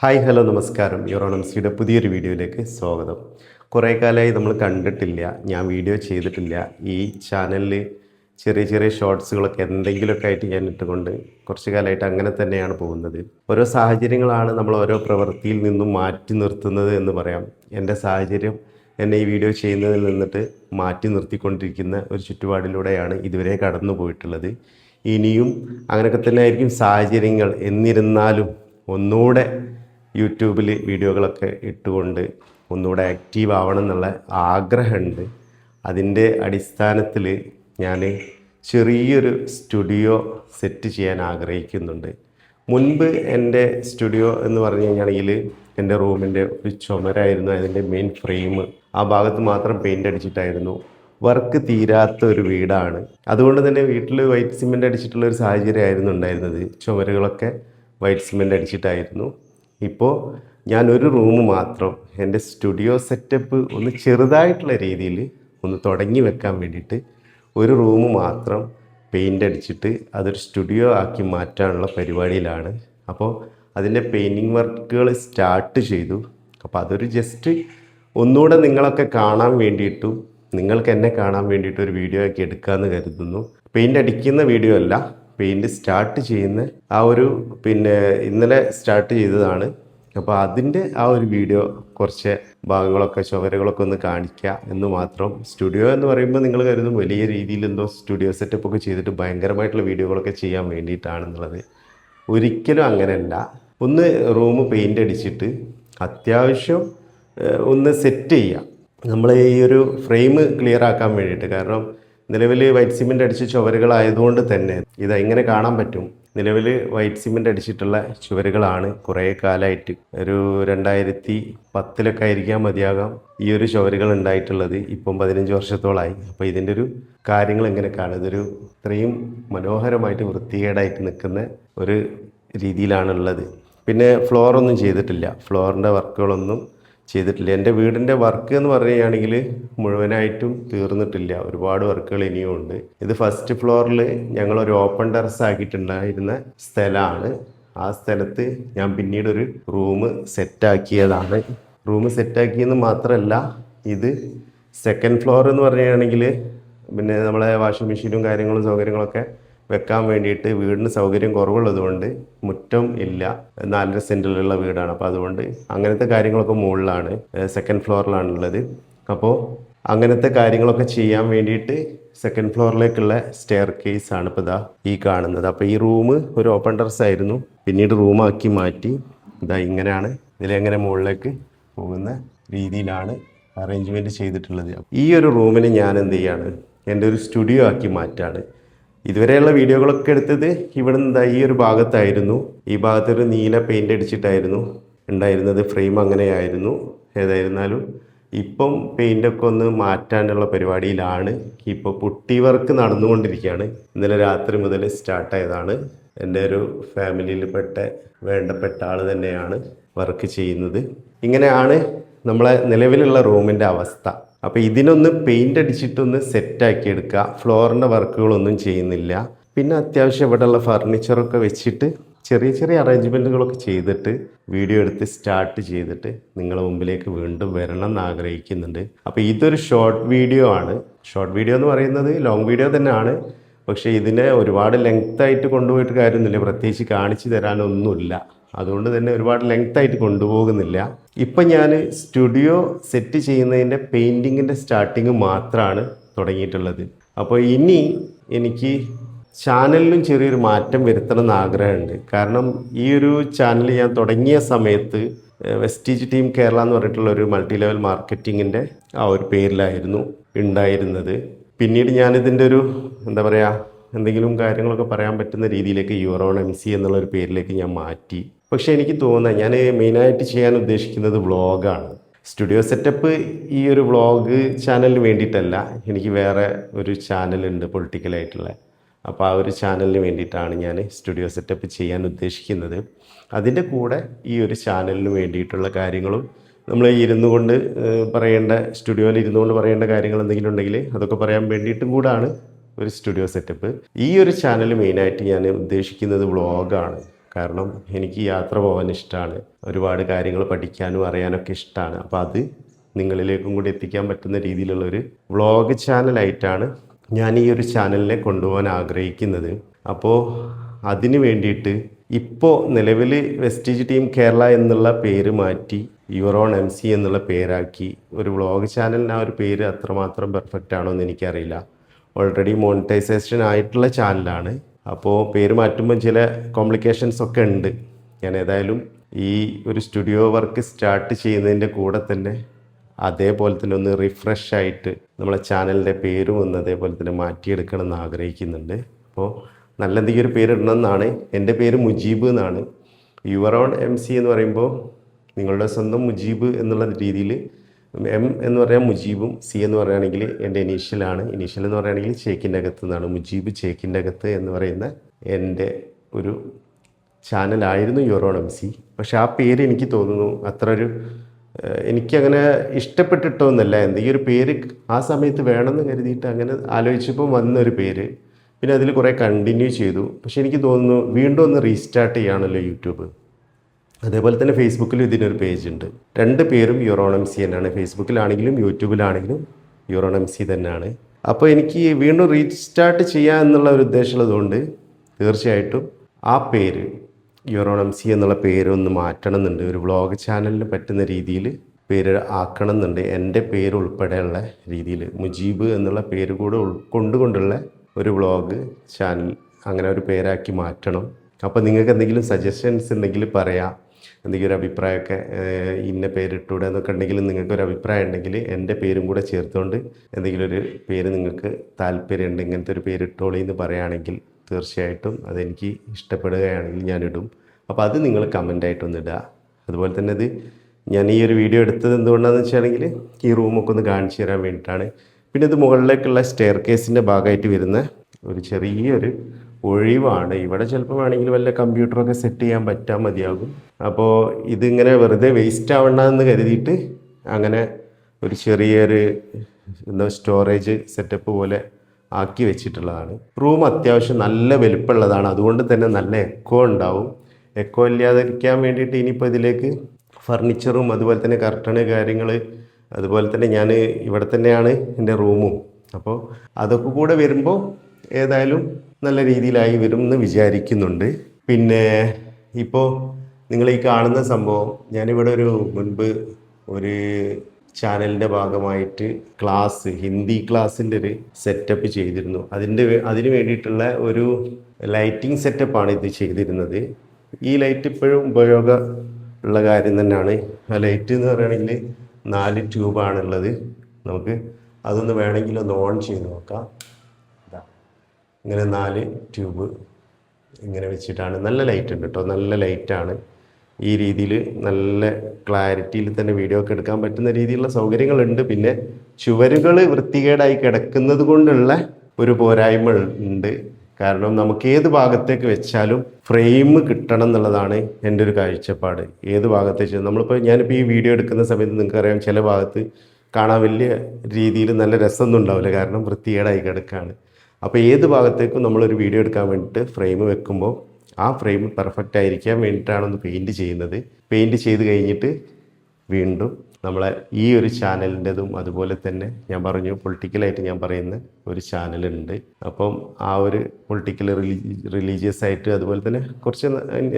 Hi hello നമസ്കാരം. യൂറോണംസിയുടെ പുതിയൊരു വീഡിയോയിലേക്ക് സ്വാഗതം. കുറേ കാലമായി നമ്മൾ കണ്ടിട്ടില്ല ഞാൻ വീഡിയോ ചെയ്തിട്ടില്ല. ഈ ചാനലിൽ ചെറിയ ചെറിയ ഷോർട്സുകളൊക്കെ എന്തെങ്കിലുമൊക്കെ ആയിട്ട് ഞാൻ ഇട്ടുകൊണ്ട് കുറച്ച് കാലമായിട്ട് അങ്ങനെ തന്നെയാണ് പോകുന്നത്. ഓരോ സാഹചര്യങ്ങളാണ് നമ്മൾ ഓരോ പ്രവൃത്തിയിൽ നിന്നും മാറ്റി നിർത്തുന്നത് എന്ന് പറയാം. എന്റെ സാഹചര്യം എന്നെ ഈ വീഡിയോ ചെയ്യുന്നതിൽ നിന്നിട്ട് മാറ്റി നിർത്തിക്കൊണ്ടിരിക്കുന്ന ഒരു ചുറ്റുപാടിലൂടെയാണ് ഇതുവരെ കടന്നു പോയിട്ടുള്ളത്. ഇനിയും അങ്ങനെയൊക്കെ തന്നെ ആയിരിക്കും സാഹചര്യങ്ങൾ. എന്നിരുന്നാലും ഒന്നുകൂടെ യൂട്യൂബിൽ വീഡിയോകളൊക്കെ ഇട്ടുകൊണ്ട് ഒന്നുകൂടെ ആക്റ്റീവ് ആവണം എന്നുള്ള ആഗ്രഹമുണ്ട്. അതിന്റെ അടിസ്ഥാനത്തിൽ ഞാൻ ചെറിയൊരു സ്റ്റുഡിയോ സെറ്റ് ചെയ്യാൻ ആഗ്രഹിക്കുന്നുണ്ട്. മുൻപ് എന്റെ സ്റ്റുഡിയോ എന്ന് പറഞ്ഞു കഴിഞ്ഞാണെങ്കിൽ എന്റെ റൂമിന്റെ ഒരു ചുമരായിരുന്നു അതിന്റെ മെയിൻ ഫ്രെയിം ആ ഭാഗത്ത് മാത്രം പെയിന്റ് അടിച്ചിട്ടായിരുന്നു. വർക്ക് തീരാത്ത ഒരു വീടാണ്. അതുകൊണ്ട് തന്നെ വീട്ടിൽ വൈറ്റ് സിമെന്റ് അടിച്ചിട്ടുള്ള ഒരു സാഹചര്യമായിരുന്നു ഉണ്ടായിരുന്നത്. ചുമരുകളൊക്കെ വൈറ്റ് സിമെന്റ് അടിച്ചിട്ടായിരുന്നു. ഇപ്പോൾ ഒരു റൂം മാത്രം എന്റെ സ്റ്റുഡിയോ സെറ്റപ്പ് ഒന്ന് ചെറുതായിട്ടുള്ള രീതിയിൽ ഒന്ന് തുടങ്ങി വെക്കാൻ വേണ്ടിയിട്ട് ഒരു റൂം മാത്രം പെയിന്റ് അടിച്ചിട്ട് അതൊരു സ്റ്റുഡിയോ ആക്കി മാറ്റാനുള്ള പരിപാടിയിലാണ്. അപ്പോൾ അതിന്റെ പെയിന്റിങ് വർക്കുകൾ സ്റ്റാർട്ട് ചെയ്തു. അപ്പോൾ അതൊരു ജസ്റ്റ് ഒന്നുകൂടെ നിങ്ങളൊക്കെ കാണാൻ വേണ്ടിയിട്ടും നിങ്ങൾക്ക് എന്നെ കാണാൻ വേണ്ടിയിട്ട് ഒരു വീഡിയോ ആക്കി എടുക്കാമെന്ന് കരുതുന്നു. പെയിന്റ് അടിക്കുന്ന വീഡിയോ അല്ല പെയിന്റ് സ്റ്റാർട്ട് ചെയ്യുന്ന ആ ഒരു പിന്നെ ഇന്നലെ സ്റ്റാർട്ട് ചെയ്തതാണ്. അപ്പോൾ അതിന്റെ ആ ഒരു വീഡിയോ കുറച്ച് ഭാഗങ്ങളൊക്കെ ചുവരുകളൊക്കെ ഒന്ന് കാണിക്കുക എന്ന് മാത്രം. സ്റ്റുഡിയോ എന്ന് പറയുമ്പോൾ നിങ്ങൾ കരുതും വലിയ രീതിയിൽ എന്തോ സ്റ്റുഡിയോ സെറ്റപ്പ് ഒക്കെ ചെയ്തിട്ട് ഭയങ്കരമായിട്ടുള്ള വീഡിയോകളൊക്കെ ചെയ്യാൻ വേണ്ടിയിട്ടാണെന്നുള്ളത്. ഒരിക്കലും അങ്ങനെയല്ല. ഒന്ന് റൂം പെയിന്റ് അടിച്ചിട്ട് അത്യാവശ്യം ഒന്ന് സെറ്റ് ചെയ്യുക നമ്മൾ ഈ ഒരു ഫ്രെയിം ക്ലിയർ ആക്കാൻ വേണ്ടിയിട്ട്. കാരണം നിലവിൽ വൈറ്റ് സിമെന്റ് അടിച്ച ചുവരുകളായതുകൊണ്ട് തന്നെ ഇത് എങ്ങനെ കാണാൻ പറ്റും? നിലവിൽ വൈറ്റ് സിമെന്റ് അടിച്ചിട്ടുള്ള ചുവരുകളാണ് കുറേ കാലമായിട്ട് ഒരു രണ്ടായിരത്തി പത്തിലൊക്കെ ആയിരിക്കാം മതിയാകാം ഈ ഒരു ചുവരുകൾ ഉണ്ടായിട്ടുള്ളത്. ഇപ്പം പതിനഞ്ച് വർഷത്തോളമായി അപ്പോൾ ഇതിന്റെ ഒരു കാര്യങ്ങൾ എങ്ങനെ കാണും? ഇതൊരു ഇത്രയും മനോഹരമായിട്ട് വൃത്തികേടായിട്ട് നിൽക്കുന്ന ഒരു രീതിയിലാണുള്ളത്. പിന്നെ ഫ്ലോറൊന്നും ചെയ്തിട്ടില്ല. ഫ്ലോറിന്റെ വർക്കുകളൊന്നും ചെയ്തിട്ടില്ല. എന്റെ വീടിന്റെ വർക്ക് എന്ന് പറയുകയാണെങ്കിൽ മുഴുവനായിട്ടും തീർന്നിട്ടില്ല. ഒരുപാട് വർക്കുകൾ ഇനിയും ഉണ്ട്. ഇത് ഫസ്റ്റ് ഫ്ലോറിൽ ഞങ്ങൾ ഒരു ഓപ്പൺ ടെറസ് ആക്കിയിട്ടുണ്ടായിരുന്ന സ്ഥലമാണ്. ആ സ്ഥലത്ത് ഞാൻ പിന്നീട് ഒരു റൂം സെറ്റാക്കിയതാണ്. റൂം സെറ്റാക്കിയെന്ന് മാത്രമല്ല ഇത് സെക്കൻഡ് ഫ്ലോർ എന്ന് പറയുകയാണെങ്കിൽ പിന്നെ നമ്മളെ വാഷിംഗ് മെഷീനും കാര്യങ്ങളും സൗകര്യങ്ങളൊക്കെ വെക്കാൻ വേണ്ടിയിട്ട് വീടിന് സൗകര്യം കുറവുള്ളതുകൊണ്ട് മുറ്റം ഇല്ല. നാലര സെന്റിലുള്ള വീടാണ്. അപ്പോൾ അതുകൊണ്ട് അങ്ങനത്തെ കാര്യങ്ങളൊക്കെ മുകളിലാണ്. സെക്കൻഡ് ഫ്ലോറിലാണ് ഉള്ളത് അപ്പോൾ അങ്ങനത്തെ കാര്യങ്ങളൊക്കെ ചെയ്യാൻ വേണ്ടിയിട്ട് സെക്കൻഡ് ഫ്ലോറിലേക്കുള്ള സ്റ്റെയർ കേസ് ആണ് ഇപ്പോൾ ഇതാ ഈ കാണുന്നത്. അപ്പോൾ ഈ റൂം ഒരു ഓപ്പൺ ടെറസ് ആയിരുന്നു. പിന്നീട് റൂമാക്കി മാറ്റി. ഇതാ ഇങ്ങനെയാണ്. ഇതിലെങ്ങനെ മുകളിലേക്ക് പോകുന്ന രീതിയിലാണ് അറേഞ്ച്മെന്റ് ചെയ്തിട്ടുള്ളത്. ഈ ഒരു റൂമിന് ഞാൻ എന്ത് ചെയ്യാണ്? എന്റെ ഒരു സ്റ്റുഡിയോ ആക്കി മാറ്റാണ്. ഇതുവരെയുള്ള വീഡിയോകളൊക്കെ എടുത്തത് ഇവിടെ നിന്ന് ഈ ഒരു ഭാഗത്തായിരുന്നു. ഈ ഭാഗത്തൊരു നീല പെയിന്റ് അടിച്ചിട്ടായിരുന്നു ഉണ്ടായിരുന്നത്. ഫ്രെയിം അങ്ങനെയായിരുന്നു. ഏതായിരുന്നാലും ഇപ്പം പെയിന്റൊക്കെ ഒന്ന് മാറ്റാനുള്ള പരിപാടിയിലാണ്. ഇപ്പോൾ പുട്ടി വർക്ക് നടന്നുകൊണ്ടിരിക്കുകയാണ്. ഇന്നലെ രാത്രി മുതൽ സ്റ്റാർട്ടായതാണ് എന്റെ ഒരു ഫാമിലിയിൽപ്പെട്ട വേണ്ടപ്പെട്ട ആൾ തന്നെയാണ് വർക്ക് ചെയ്യുന്നത്. ഇങ്ങനെയാണ് നമ്മളെ നിലവിലുള്ള റൂമിന്റെ അവസ്ഥ. അപ്പോൾ ഇതിനൊന്ന് പെയിന്റ് അടിച്ചിട്ടൊന്ന് സെറ്റാക്കി എടുക്കുക. ഫ്ലോറിന്റെ വർക്കുകളൊന്നും ചെയ്യുന്നില്ല. പിന്നെ അത്യാവശ്യം ഇവിടെയുള്ള ഫർണിച്ചറൊക്കെ വെച്ചിട്ട് ചെറിയ ചെറിയ അറേഞ്ച്മെന്റുകളൊക്കെ ചെയ്തിട്ട് വീഡിയോ എടുത്ത് സ്റ്റാർട്ട് ചെയ്തിട്ട് നിങ്ങളുടെ മുമ്പിലേക്ക് വീണ്ടും വരണം എന്ന് ആഗ്രഹിക്കുന്നുണ്ട്. അപ്പോൾ ഇതൊരു ഷോർട്ട് വീഡിയോ ആണ്. ഷോർട്ട് വീഡിയോ എന്ന് പറയുന്നത് ലോങ് വീഡിയോ തന്നെയാണ്. പക്ഷേ ഇതിനെ ഒരുപാട് ലെങ്ത്തായിട്ട് കൊണ്ടുപോയിട്ട് കാര്യമൊന്നുമില്ല. പ്രത്യേകിച്ച് കാണിച്ചു തരാനൊന്നുമില്ല. അതുകൊണ്ട് തന്നെ ഒരുപാട് ലെങ്ത് ആയിട്ട് കൊണ്ടുപോകുന്നില്ല. ഇപ്പം ഞാൻ സ്റ്റുഡിയോ സെറ്റ് ചെയ്യുന്നതിന്റെ പെയിന്റിങ്ങിന്റെ സ്റ്റാർട്ടിങ് മാത്രമാണ് തുടങ്ങിയിട്ടുള്ളത്. അപ്പോൾ ഇനി എനിക്ക് ചാനലിലും ചെറിയൊരു മാറ്റം വരുത്തണം എന്ന് ആഗ്രഹമുണ്ട്. കാരണം ഈ ഒരു ചാനൽ ഞാൻ തുടങ്ങിയ സമയത്ത് വെസ്റ്റീജ് ടീം കേരള എന്ന് പറഞ്ഞിട്ടുള്ള ഒരു മൾട്ടി ലെവൽ മാർക്കറ്റിങ്ങിന്റെ ആ ഒരു പേരിലായിരുന്നു ഉണ്ടായിരുന്നത്. പിന്നീട് ഞാനിതിന്റെ ഒരു എന്താ പറയുക എന്തെങ്കിലും കാര്യങ്ങളൊക്കെ പറയാൻ പറ്റുന്ന രീതിയിലേക്ക് യൂറോൺ എം സി എന്നുള്ളൊരു പേരിലേക്ക് ഞാൻ മാറ്റി. പക്ഷേ എനിക്ക് തോന്നുന്നത് ഞാൻ മെയിനായിട്ട് ചെയ്യാൻ ഉദ്ദേശിക്കുന്നത് വ്ളോഗാണ്. സ്റ്റുഡിയോ സെറ്റപ്പ് ഈ ഒരു വ്ളോഗ് ചാനലിന് വേണ്ടിയിട്ടല്ല. എനിക്ക് വേറെ ഒരു ചാനലുണ്ട് പൊളിറ്റിക്കലായിട്ടുള്ള അപ്പോൾ ആ ഒരു ചാനലിന് വേണ്ടിയിട്ടാണ് ഞാൻ സ്റ്റുഡിയോ സെറ്റപ്പ് ചെയ്യാൻ ഉദ്ദേശിക്കുന്നത്. അതിന്റെ കൂടെ ഈ ഒരു ചാനലിന് വേണ്ടിയിട്ടുള്ള കാര്യങ്ങളും നമ്മൾ ഇരുന്നു കൊണ്ട് പറയേണ്ട സ്റ്റുഡിയോയിൽ ഇരുന്നു കൊണ്ട് പറയേണ്ട കാര്യങ്ങൾ എന്തെങ്കിലും ഉണ്ടെങ്കിൽ അതൊക്കെ പറയാൻ വേണ്ടിയിട്ടും കൂടാണ് ഒരു സ്റ്റുഡിയോ സെറ്റപ്പ്. ഈ ഒരു ചാനൽ മെയിനായിട്ട് ഞാൻ ഉദ്ദേശിക്കുന്നത് വ്ളോഗാണ്. കാരണം എനിക്ക് യാത്ര പോകാൻ ഇഷ്ടമാണ് ഒരുപാട് കാര്യങ്ങൾ പഠിക്കാനും അറിയാനൊക്കെ ഇഷ്ടമാണ് അപ്പോൾ അത് നിങ്ങളിലേക്കും കൂടി എത്തിക്കാൻ പറ്റുന്ന രീതിയിലുള്ളൊരു വ്ളോഗ് ചാനലായിട്ടാണ് ഞാൻ ഈ ഒരു ചാനലിനെ കൊണ്ടുപോകാൻ ആഗ്രഹിക്കുന്നത്. അപ്പോൾ അതിന് വേണ്ടിയിട്ട് ഇപ്പോൾ നിലവിൽ വെസ്റ്റീജ് ടീം കേരള എന്നുള്ള പേര് മാറ്റി യുറോൺ എം സി എന്നുള്ള പേരാക്കി ഒരു വ്ളോഗ് ചാനലിന് ആ ഒരു പേര് അത്രമാത്രം പെർഫെക്റ്റ് ആണോ എന്ന് എനിക്കറിയില്ല. ഓൾറെഡി മോണിറ്റൈസേഷൻ ആയിട്ടുള്ള ചാനലാണ്. അപ്പോൾ പേര് മാറ്റുമ്പോൾ ചില കോംപ്ലിക്കേഷൻസ് ഒക്കെ ഉണ്ട്. ഞാൻ ഏതായാലും ഈ ഒരു സ്റ്റുഡിയോ വർക്ക് സ്റ്റാർട്ട് ചെയ്യുന്നതിന്റെ കൂടെ തന്നെ അതേപോലെ തന്നെ ഒന്ന് റിഫ്രഷ് ആയിട്ട് നമ്മളെ ചാനലിന്റെ പേരും ഒന്ന് അതേപോലെ തന്നെ മാറ്റിയെടുക്കണം എന്ന് ആഗ്രഹിക്കുന്നുണ്ട്. അപ്പോൾ നല്ല എന്തെങ്കിലും ഒരു പേര് ഇടണമെന്നാണ്. എന്റെ പേര് മുജീബ് എന്നാണ്. യുവറോൺ എം സി എന്ന് പറയുമ്പോൾ നിങ്ങളുടെ സ്വന്തം മുജീബ് എന്നുള്ള രീതിയിൽ എം എന്ന് പറയാൻ മുജീബും സി എന്ന് പറയുകയാണെങ്കിൽ എന്റെ ഇനീഷ്യലാണ്. ഇനീഷ്യൽ എന്ന് പറയുകയാണെങ്കിൽ ചേക്കിന്റെ അകത്ത് നിന്നാണ്. മുജീബ് ചേക്കിന്റെ അകത്ത് എന്ന് പറയുന്ന എന്റെ ഒരു ചാനലായിരുന്നു യുറോൺ എം സി പക്ഷെ ആ പേര് എനിക്ക് തോന്നുന്നു അത്ര ഒരു എനിക്കങ്ങനെ എനിക്കങ്ങനെ ഇഷ്ടപ്പെട്ടിട്ടൊന്നുമല്ല. ഈ ഒരു പേര് ആ സമയത്ത് വേണമെന്ന് കരുതിയിട്ട് അങ്ങനെ ആലോചിച്ചപ്പോൾ വന്നൊരു പേര്. പിന്നെ അതിൽ കുറേ കണ്ടിന്യൂ ചെയ്തു. പക്ഷെ എനിക്ക് തോന്നുന്നു വീണ്ടും ഒന്ന് റീസ്റ്റാർട്ട് ചെയ്യുകയാണല്ലോ യൂട്യൂബ്. അതേപോലെ തന്നെ ഫേസ്ബുക്കിലും ഇതിനൊരു പേജ് ഉണ്ട് രണ്ട് പേരും യുറോണംസി തന്നെയാണ്. ഫേസ്ബുക്കിലാണെങ്കിലും യൂട്യൂബിലാണെങ്കിലും യുറോണംസി തന്നെയാണ്. അപ്പോൾ എനിക്ക് വീണ്ടും റീസ്റ്റാർട്ട് ചെയ്യുക എന്നുള്ള ഒരു ഉദ്ദേശമുള്ളതുകൊണ്ട് തീർച്ചയായിട്ടും ആ പേര് യുറോണംസി എന്നുള്ള പേരൊന്ന് മാറ്റണം എന്നുണ്ട് ഒരു വ്ളോഗ് ചാനലിന് പറ്റുന്ന രീതിയിൽ പേര് ആക്കണം എന്നുണ്ട് എന്റെ പേര് ഉൾപ്പെടെയുള്ള രീതിയിൽ മുജീബ് എന്നുള്ള പേര് കൂടെ ഉൾക്കൊണ്ടുകൊണ്ടുള്ള ഒരു വ്ളോഗ് ചാനൽ അങ്ങനെ ഒരു പേരാക്കി മാറ്റണം. അപ്പോൾ നിങ്ങൾക്ക് എന്തെങ്കിലും സജഷൻസ് ഉണ്ടെങ്കിൽ പറയാം. എന്തെങ്കിലും ഒരു അഭിപ്രായമൊക്കെ ഇന്ന പേരിട്ടൂടെ എന്നൊക്കെ ഉണ്ടെങ്കിൽ നിങ്ങൾക്ക് ഒരു അഭിപ്രായം ഉണ്ടെങ്കിൽ എന്റെ പേരും കൂടെ ചേർത്തുകൊണ്ട് എന്തെങ്കിലും ഒരു പേര് നിങ്ങൾക്ക് താല്പര്യമുണ്ട് ഇങ്ങനത്തെ ഒരു പേരിട്ടോളി എന്ന് പറയുകയാണെങ്കിൽ തീർച്ചയായിട്ടും അതെനിക്ക് ഇഷ്ടപ്പെടുകയാണെങ്കിൽ ഞാനിടും അപ്പോൾ അത് നിങ്ങൾ കമന്റായിട്ടൊന്ന് ഇടുക. അതുപോലെ തന്നെ ഇത് ഞാൻ ഈ ഒരു വീഡിയോ എടുത്തത് എന്തുകൊണ്ടാണെന്ന് വെച്ചാണെങ്കിൽ ഈ റൂമൊക്കെ ഒന്ന് കാണിച്ചു തരാൻ വേണ്ടിയിട്ടാണ്. പിന്നെ ഇത് മുകളിലേക്കുള്ള സ്റ്റെയർ കേസിന്റെ ഭാഗമായിട്ട് വരുന്ന ഒരു ചെറിയൊരു ഒഴിവാണ്. ഇവിടെ ചിലപ്പോൾ വേണമെങ്കിൽ വല്ല കമ്പ്യൂട്ടറൊക്കെ സെറ്റ് ചെയ്യാൻ പറ്റാൻ മതിയാകും. അപ്പോൾ ഇതിങ്ങനെ വെറുതെ വേസ്റ്റ് ആവണ്ട എന്ന് കരുതിയിട്ട് അങ്ങനെ ഒരു ചെറിയൊരു എന്താ സ്റ്റോറേജ് സെറ്റപ്പ് പോലെ ആക്കി വെച്ചിട്ടുള്ളതാണ്. റൂം അത്യാവശ്യം നല്ല വലുപ്പമുള്ളതാണ്. അതുകൊണ്ട് തന്നെ നല്ല എക്കോ ഉണ്ടാവും. എക്കോ ഇല്ലാതിരിക്കാൻ വേണ്ടിയിട്ട് ഇനിയിപ്പോൾ ഇതിലേക്ക് ഫർണിച്ചറും അതുപോലെ തന്നെ കർട്ടണ് കാര്യങ്ങൾ അതുപോലെ തന്നെ ഞാൻ ഇവിടെ തന്നെയാണ് എന്റെ റൂമും അപ്പോൾ അതൊക്കെ കൂടെ വരുമ്പോൾ ഏതായാലും നല്ല രീതിയിലായി വരും എന്ന് വിചാരിക്കുന്നുണ്ട്. പിന്നെ ഇപ്പോൾ നിങ്ങൾ ഈ കാണുന്ന സംഭവം ഞാനിവിടെ ഒരു മുൻപ് ഒരു ചാനലിന്റെ ഭാഗമായിട്ട് ക്ലാസ് ഹിന്ദി ക്ലാസ്സിന്റെ ഒരു സെറ്റപ്പ് ചെയ്തിരുന്നു. അതിന്റെ അതിന് വേണ്ടിയിട്ടുള്ള ഒരു ലൈറ്റിംഗ് സെറ്റപ്പാണ് ഇത് ചെയ്തിരുന്നത്. ഈ ലൈറ്റ് ഇപ്പോഴും ഉപയോഗ ഉള്ള കാര്യം തന്നെയാണ്. ആ ലൈറ്റ് എന്ന് പറയുകയാണെങ്കിൽ നാല് ട്യൂബാണുള്ളത് നമുക്ക് അതൊന്ന് വേണമെങ്കിൽ ഒന്ന് ഓൺ ചെയ്ത് നോക്കാം. ഇങ്ങനെ നാല് ട്യൂബ് ഇങ്ങനെ വെച്ചിട്ടാണ്. നല്ല ലൈറ്റ് ഉണ്ട് കേട്ടോ നല്ല ലൈറ്റാണ് ഈ രീതിയിൽ നല്ല ക്ലാരിറ്റിയിൽ തന്നെ വീഡിയോ ഒക്കെ എടുക്കാൻ പറ്റുന്ന രീതിയിലുള്ള സൗകര്യങ്ങളുണ്ട്. പിന്നെ ചുവരുകൾ വൃത്തികേടായി കിടക്കുന്നത് കൊണ്ടുള്ള ഒരു പോരായ്മ ഉണ്ട്. കാരണം നമുക്ക് ഏത് ഭാഗത്തേക്ക് വെച്ചാലും ഫ്രെയിം കിട്ടണം എന്നുള്ളതാണ് എന്റെ ഒരു കാഴ്ചപ്പാട്. ഏത് ഭാഗത്തേക്ക് നമ്മളിപ്പോൾ ഞാനിപ്പോൾ ഈ വീഡിയോ എടുക്കുന്ന സമയത്ത് നിങ്ങൾക്കറിയാം ചില ഭാഗത്ത് കാണാൻ വലിയ രീതിയിൽ നല്ല രസമൊന്നും ഉണ്ടാവില്ല. കാരണം വൃത്തികേടായി കിടക്കുകയാണ് അപ്പോൾ ഏത് ഭാഗത്തേക്കും നമ്മളൊരു വീഡിയോ എടുക്കാൻ വേണ്ടിയിട്ട് ഫ്രെയിം വെക്കുമ്പോൾ ആ ഫ്രെയിം പെർഫെക്റ്റ് ആയിരിക്കാൻ വേണ്ടിയിട്ടാണ് ഒന്ന് പെയിന്റ് ചെയ്യുന്നത്. പെയിന്റ് ചെയ്ത് കഴിഞ്ഞിട്ട് വീണ്ടും നമ്മളെ ഈ ഒരു ചാനലിന്റെതും അതുപോലെ തന്നെ ഞാൻ പറഞ്ഞു പൊളിറ്റിക്കലായിട്ട് ഞാൻ പറയുന്ന ഒരു ചാനലുണ്ട്. അപ്പം ആ ഒരു പൊളിറ്റിക്കൽ റിലീജിയസ് ആയിട്ട് അതുപോലെ തന്നെ കുറച്ച്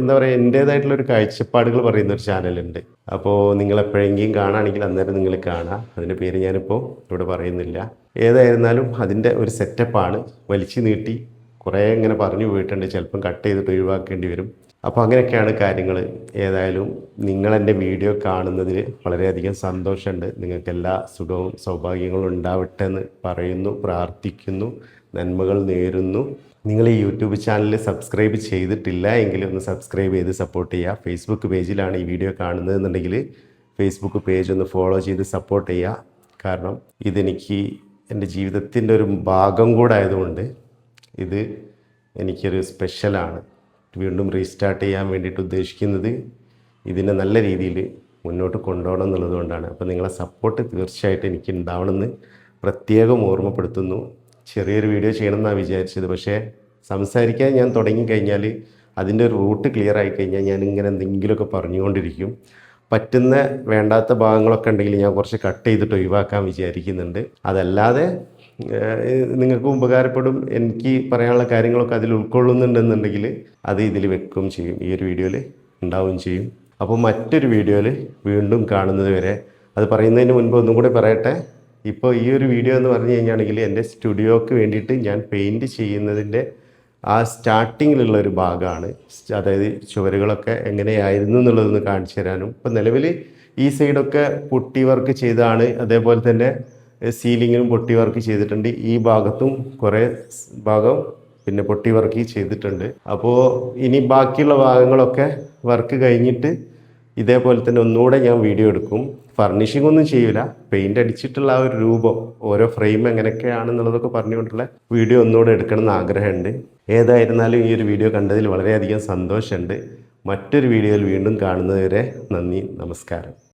എന്താ പറയുക എന്റേതായിട്ടുള്ള ഒരു കാഴ്ചപ്പാടുകൾ പറയുന്ന ഒരു ചാനലുണ്ട്. അപ്പോൾ നിങ്ങൾ എപ്പോഴെങ്കിലും കാണുകയാണെങ്കിൽ അന്നേരം നിങ്ങൾ കാണാം അതിന്റെ പേര് ഞാനിപ്പോൾ ഇവിടെ പറയുന്നില്ല. ഏതായിരുന്നാലും അതിന്റെ ഒരു സെറ്റപ്പാണ് വലിച്ചു നീട്ടി കുറേ ഇങ്ങനെ പറഞ്ഞു പോയിട്ടുണ്ട്. ചിലപ്പം കട്ട് ചെയ്തിട്ട് ഒഴിവാക്കേണ്ടി വരും. അപ്പോൾ അങ്ങനെയൊക്കെയാണ് കാര്യങ്ങൾ ഏതായാലും നിങ്ങളെന്റെ വീഡിയോ കാണുന്നതിൽ വളരെയധികം സന്തോഷമുണ്ട്. നിങ്ങൾക്ക് എല്ലാ സുഖവും സൗഭാഗ്യങ്ങളും ഉണ്ടാവട്ടെ എന്ന് പറയുന്നു പ്രാർത്ഥിക്കുന്നു നന്മകൾ നേരുന്നു. നിങ്ങൾ ഈ യൂട്യൂബ് ചാനൽ സബ്സ്ക്രൈബ് ചെയ്തിട്ടില്ല എങ്കിൽ ഒന്ന് സബ്സ്ക്രൈബ് ചെയ്ത് സപ്പോർട്ട് ചെയ്യുക. ഫേസ്ബുക്ക് പേജിലാണ് ഈ വീഡിയോ കാണുന്നതെന്നുണ്ടെങ്കിൽ ഫേസ്ബുക്ക് പേജ് ഒന്ന് ഫോളോ ചെയ്ത് സപ്പോർട്ട് ചെയ്യുക. കാരണം ഇതെനിക്ക് എന്റെ ജീവിതത്തിന്റെ ഒരു ഭാഗം കൂടെ ആയതുകൊണ്ട് ഇത് എനിക്കൊരു സ്പെഷ്യലാണ് വീണ്ടും റീസ്റ്റാർട്ട് ചെയ്യാൻ വേണ്ടിയിട്ട് ഉദ്ദേശിക്കുന്നത് ഇതിനെ നല്ല രീതിയിൽ മുന്നോട്ട് കൊണ്ടുപോകണം എന്നുള്ളത് കൊണ്ടാണ് അപ്പോൾ നിങ്ങളെ സപ്പോർട്ട് തീർച്ചയായിട്ടും എനിക്ക് ഉണ്ടാവണമെന്ന് പ്രത്യേകം ഓർമ്മപ്പെടുത്തുന്നു. ചെറിയൊരു വീഡിയോ ചെയ്യണം എന്നാണ് വിചാരിച്ചത്. പക്ഷേ സംസാരിക്കാൻ ഞാൻ തുടങ്ങിക്കഴിഞ്ഞാൽ അതിന്റെ ഒരു റൂട്ട് ക്ലിയർ ആയി കഴിഞ്ഞാൽ ഞാൻ ഇങ്ങനെ എന്തെങ്കിലുമൊക്കെ പറഞ്ഞുകൊണ്ടിരിക്കും. പറ്റുന്ന വേണ്ടാത്ത ഭാഗങ്ങളൊക്കെ ഉണ്ടെങ്കിൽ ഞാൻ കുറച്ച് കട്ട് ചെയ്തിട്ട് ഒഴിവാക്കാൻ വിചാരിക്കുന്നുണ്ട്. അതല്ലാതെ നിങ്ങൾക്ക് ഉപകാരപ്പെടും. എനിക്ക് പറയാനുള്ള കാര്യങ്ങളൊക്കെ അതിൽ ഉൾക്കൊള്ളുന്നുണ്ടെന്നുണ്ടെങ്കിൽ അത് ഇതിൽ വെക്കുകയും ചെയ്യും. ഈ ഒരു വീഡിയോയിൽ ഉണ്ടാവുകയും ചെയ്യും. അപ്പോൾ മറ്റൊരു വീഡിയോയിൽ വീണ്ടും കാണുന്നത് വരെ അത് പറയുന്നതിന് മുൻപ് ഒന്നും കൂടി പറയട്ടെ. ഇപ്പോൾ ഈ ഒരു വീഡിയോ എന്ന് പറഞ്ഞു കഴിഞ്ഞാണെങ്കിൽ എന്റെ സ്റ്റുഡിയോക്ക് വേണ്ടിയിട്ട് ഞാൻ പെയിന്റ് ചെയ്യുന്നതിന്റെ ആ സ്റ്റാർട്ടിങ്ങിലുള്ള ഒരു ഭാഗമാണ്. അതായത് ചുവരുകളൊക്കെ എങ്ങനെയായിരുന്നു എന്നുള്ളതൊന്ന് കാണിച്ചു തരാനും. ഇപ്പം നിലവിൽ ഈ സൈഡൊക്കെ പുട്ടി വർക്ക് ചെയ്താണ് അതേപോലെ തന്നെ സീലിങ്ങിനും പൊട്ടി വർക്ക് ചെയ്തിട്ടുണ്ട്. ഈ ഭാഗത്തും കുറേ ഭാഗം പിന്നെ പൊട്ടി വർക്ക് ചെയ്തിട്ടുണ്ട്. അപ്പോൾ ഇനി ബാക്കിയുള്ള ഭാഗങ്ങളൊക്കെ വർക്ക് കഴിഞ്ഞിട്ട് ഇതേപോലെ തന്നെ ഒന്നുകൂടെ ഞാൻ വീഡിയോ എടുക്കും. ഫർണിഷിംഗ് ഒന്നും ചെയ്യില്ല പെയിന്റ് അടിച്ചിട്ടുള്ള ആ ഒരു രൂപം ഓരോ ഫ്രെയിം എങ്ങനെയൊക്കെയാണെന്നുള്ളതൊക്കെ പറഞ്ഞുകൊണ്ടുള്ള വീഡിയോ ഒന്നുകൂടെ എടുക്കണം എന്ന് ആഗ്രഹമുണ്ട്. ഏതായിരുന്നാലും ഈ ഒരു വീഡിയോ കണ്ടതിൽ വളരെയധികം സന്തോഷമുണ്ട്. മറ്റൊരു വീഡിയോയിൽ വീണ്ടും കാണുന്നതുവരെ നന്ദി നമസ്കാരം.